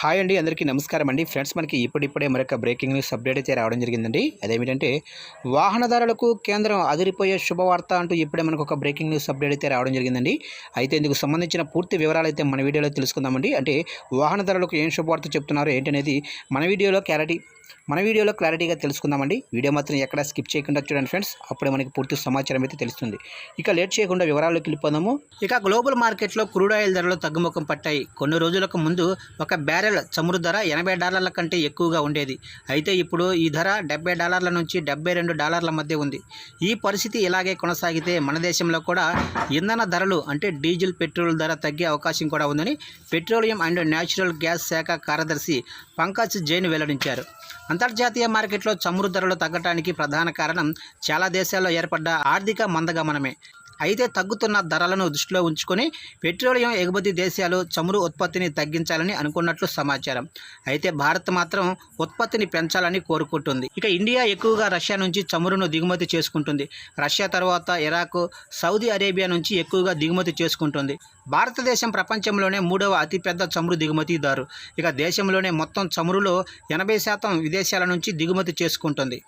Hi అండి అందరికీ నమస్కారం అండి. ఫ్రెండ్స్ మనకి ఇప్పుడిప్పుడే మరొక బ్రేకింగ్ న్యూస్ అప్డేట్ అయితే రావడం జరిగిందండి. అదేమిటంటే వాహనదారులకు కేంద్రం అదిరిపోయే శుభవార్త అంటూ ఇప్పుడే మనకు ఒక బ్రేకింగ్ న్యూస్ అప్డేట్ అయితే రావడం జరిగిందండి. అయితే ఇందుకు సంబంధించిన పూర్తి వివరాలు అయితే మన వీడియోలో తెలుసుకుందామండి. అంటే వాహనదారులకు ఏం శుభవార్త చెప్తున్నారో ఏంటనేది మన వీడియోలో క్లారిటీ మన వీడియోలో క్లారిటీగా తెలుసుకుందామండి. వీడియో మాత్రం ఎక్కడ స్కిప్ చేయకుండా చూడండి ఫ్రెండ్స్. అప్పుడే మనకి పూర్తి సమాచారం అయితే తెలుస్తుంది. ఇక లేట్ చేయకుండా వివరాల్లోకి వెళ్ళిపోదాము. ఇక గ్లోబల్ మార్కెట్లో క్రూడ్ ఆయిల్ ధరలు తగ్గుముఖం పట్టాయి. కొన్ని రోజులకు ముందు ఒక బ్యారెల్ చమురు ధర ఎనభై డాలర్ల కంటే ఎక్కువగా ఉండేది. అయితే ఇప్పుడు ఈ ధర డెబ్బై డాలర్ల నుంచి డెబ్బై రెండు డాలర్ల మధ్య ఉంది. ఈ పరిస్థితి ఇలాగే కొనసాగితే మన దేశంలో కూడా ఇంధన ధరలు అంటే డీజిల్ పెట్రోల్ ధర తగ్గే అవకాశం కూడా ఉందని పెట్రోలియం అండ్ న్యాచురల్ గ్యాస్ శాఖ కార్యదర్శి పంకజ్ జైన్ వెల్లడించారు. అంతర్జాతీయ మార్కెట్లో చమురు ధరలు తగ్గడానికి ప్రధాన కారణం చాలా దేశాల్లో ఏర్పడ్డ ఆర్థిక మందగమనమే. అయితే తగ్గుతున్న ధరలను దృష్టిలో ఉంచుకొని పెట్రోలియం ఎగుమతి దేశాలు చమురు ఉత్పత్తిని తగ్గించాలని అనుకున్నట్లు సమాచారం. అయితే భారత్ మాత్రం ఉత్పత్తిని పెంచాలని కోరుకుంటుంది. ఇక ఇండియా ఎక్కువగా రష్యా నుంచి చమురును దిగుమతి చేసుకుంటుంది. రష్యా తర్వాత ఇరాక్ సౌదీ అరేబియా నుంచి ఎక్కువగా దిగుమతి చేసుకుంటుంది. భారతదేశం ప్రపంచంలోనే మూడవ అతిపెద్ద చమురు దిగుమతిదారు. ఇక దేశంలోనే మొత్తం చమురులో ఎనభై శాతం విదేశాల నుంచి దిగుమతి చేసుకుంటుంది.